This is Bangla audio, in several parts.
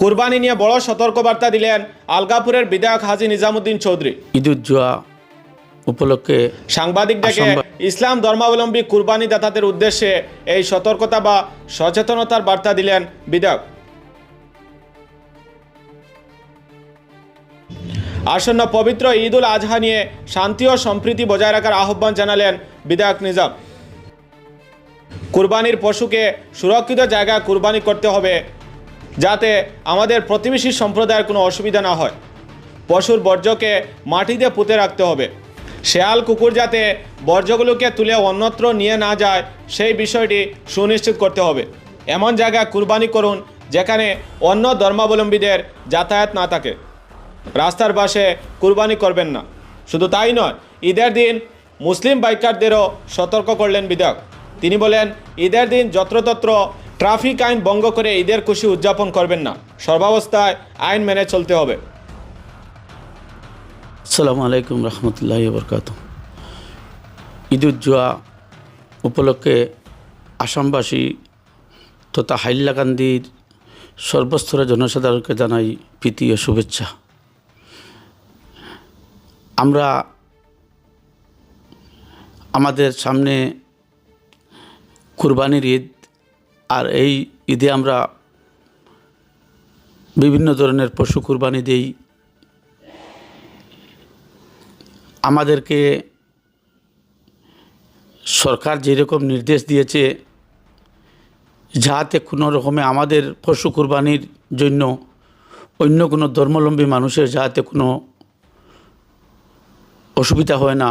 কুরবানি নিয়ে বড় সতর্কবার্তা দিলেন আলগাপুরের বিধায়ক হাজি নিজামুদ্দিন চৌধুরী। ঈদুজ্জোয়া উপলক্ষে সাংবাদিক ডেকে ইসলাম ধর্মাবলম্বী কুরবানি দাতাদের উদ্দেশ্যে এই সতর্কতা বা সচেতনতার বার্তা দিলেন বিধায়ক। আসন্ন পবিত্র ঈদ উল আজহা নিয়ে শান্তি ও সম্প্রীতি বজায় রাখার আহ্বান জানালেন বিধায়ক নিজাম। কুরবানির পশুকে সুরক্ষিত জায়গায় কুরবানি করতে হবে যাতে আমাদের প্রতিবেশী সম্প্রদায়ের কোনো অসুবিধা না হয়। পশুর বর্জ্যকে মাটিতে পুঁতে রাখতে হবে। শেয়াল কুকুর যাতে বর্জ্যগুলোকে তুলে অন্যত্র নিয়ে না যায়, সেই বিষয়টি সুনিশ্চিত করতে হবে। এমন জায়গায় কুরবানি করুন, যেখানে অন্য ধর্মাবলম্বীদের যাতায়াত না থাকে। রাস্তার পাশে কুরবানি করবেন না। শুধু তাই নয়, ঈদের দিন মুসলিম বাইকারদেরও সতর্ক করলেন বিধায়ক। তিনি বলেন, ঈদের দিন যত্রতত্র ট্রাফিক আইন ভঙ্গ করে ঈদের খুশি উদযাপন করবেন না। সর্বাবস্থায় আইন মেনে চলতে হবে। আসসালামু আলাইকুম রহমতুল্লাহ বরকাত ঈদুজ্জোয়া উপলক্ষে আসামবাসী তথা হাইল্লাকান্দির সর্বস্তরের জনসাধারণকে জানাই প্রীতি ও শুভেচ্ছা। আমরা আমাদের সামনে কুরবানির ঈদ আর এই ঈদে আমরা বিভিন্ন ধরনের পশু কুরবানি দেই। আমাদেরকে সরকার যেরকম নির্দেশ দিয়েছে, যাতে কোনো রকমে আমাদের পশু কুরবানির জন্য অন্য কোনো ধর্মলম্বী মানুষের যাতে কোনো অসুবিধা হয় না,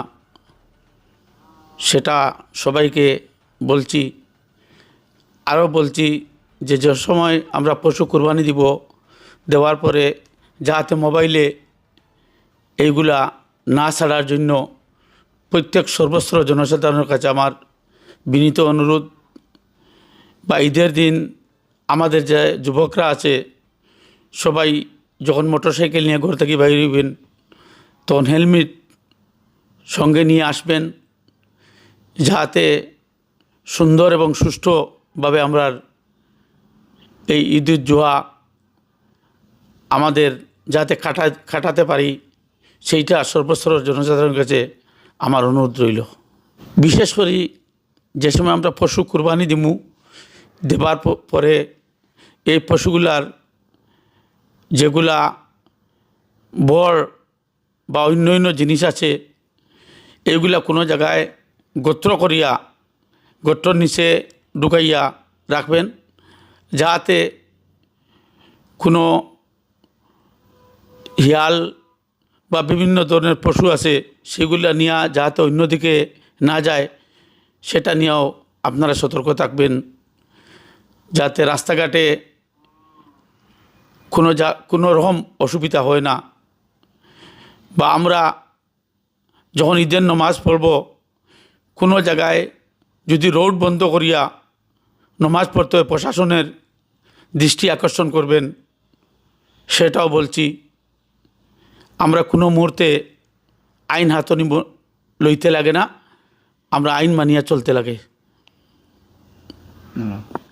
সেটা সবাইকে বলছি। আরও বলছি যে যে সময় আমরা পশু কুরবানি দিব, দেওয়ার পরে যাতে মোবাইলে এইগুলা না ছাড়ার জন্য প্রত্যেক সর্বস্ত্র জনসাধারণের কাছে আমার বিনীত অনুরোধ। বা ঈদের দিন আমাদের যে যুবকরা আছে, সবাই যখন মোটরসাইকেল নিয়ে ঘর থেকে বাইরে হইবেন, তখন হেলমেট সঙ্গে নিয়ে আসবেন, যাতে সুন্দর এবং সুষ্ঠুভাবে আমরা এই ঈদুল জোহা আমাদের যাতে কাটা কাটাতে পারি, সেইটা সর্বস্তর জনসাধারণের কাছে আমার অনুরোধ রইল। বিশেষ করে যে সময় আমরা পশু কুরবানি দিমু, দেবার পরে এই পশুগুলার যেগুলা বর বা অন্য অন্য জিনিস আছে এইগুলা কোনো জায়গায় গোত্র করিয়া গোত্রর নিচে ঢুকাইয়া রাখবেন যাতে কোনো হিয়াল বা বিভিন্ন ধরনের পশু আছে, সেগুলো নিয়ে যাতে অন্যদিকে না যায়, সেটা নিয়েও আপনারা সতর্ক থাকবেন। যাতে রাস্তাঘাটে কোনো যা, কোনো রকম অসুবিধা হয় না। বা আমরা যখন ঈদের নমাজ পড়ব, কোনো জায়গায় যদি রোড বন্ধ করিয়া নমাজ পড়তে প্রশাসনের দৃষ্টি আকর্ষণ করবেন, সেটাও বলছি। আমরা কোনো মুহূর্তে আইন হাতনি লইতে লাগে না, আমরা আইন মানিয়া চলতে লাগে।